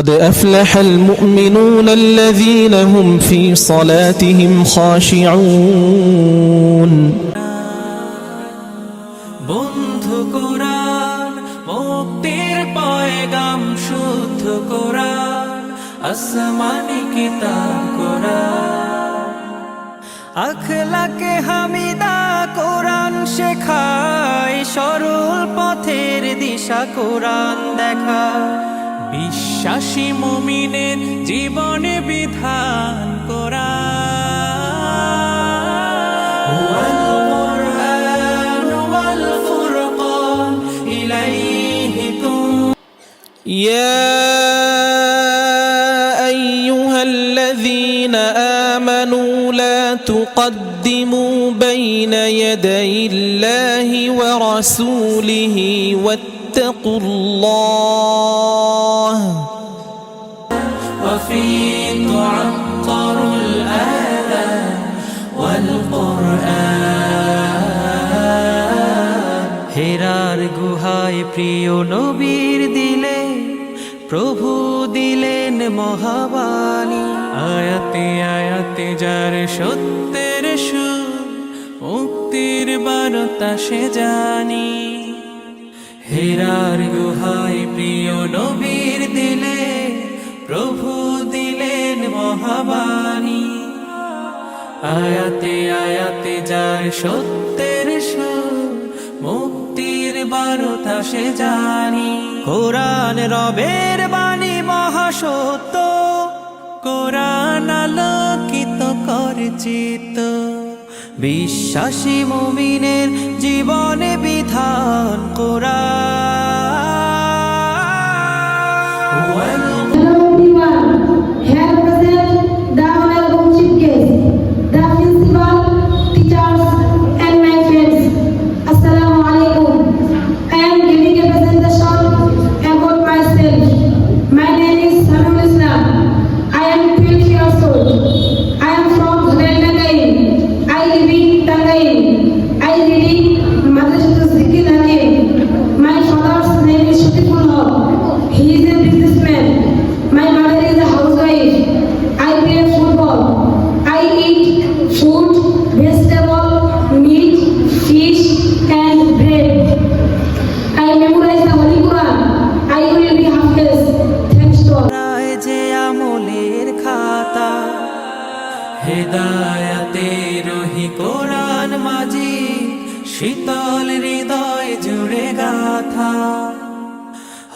قد أفلح المؤمنون الذين هم في صلاتهم خاشعون বন্ধু কোরআন মুক্তির পয়গাম শুদ্ধ কোরআন আসমানি কিতাব কোরআন আখলাকে হামিদা কোরআন শেখায় সরল পথের দিশা কোরআন দেখা বিশ্বাসী মুমিনের জীবনে বিধান কোরআন والقرآن والفرقان إليه تنظر يا أيها الذين آمنوا لا تقدموا بين يدي الله ورسوله واتقوا الله وفي تعطر الآذان والقرآن হেরার গুহায় প্রিয় নবীর দিলে প্রভু দিলেন মহাবাণী আয়াতে আয়াতে যার সত্যের সুর মুক্তির বারতা সে জানি হেরার গুহায় প্রিয় মহাবাণী। আয়াতে আয়াতে যার সত্যের সুর, মুক্তির বারতা সে জানি। কোরআন রবের বাণী মহাসত্য, কোরআন আলোকিত করে চিত্ত। বিশ্বাসী মুমিনের জীবনে বিধান কোরআন। হেদায়াতে কোরআন মাঝি শীতল হৃদয় জুড়ে গাথা।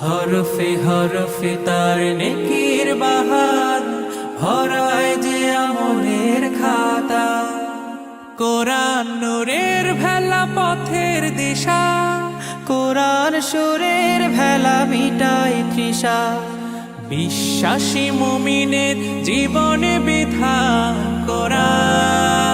হরফে হরফে তার নেকির বাহার, ভরায় যে আমলের খাতা। কোরআন নূরের ভেলা পথের দিশা, কোরআন সুরের ভেলা মিটাই তৃষা। বিশ্বাসী মুমিনের জীবনে বিধা কোরআন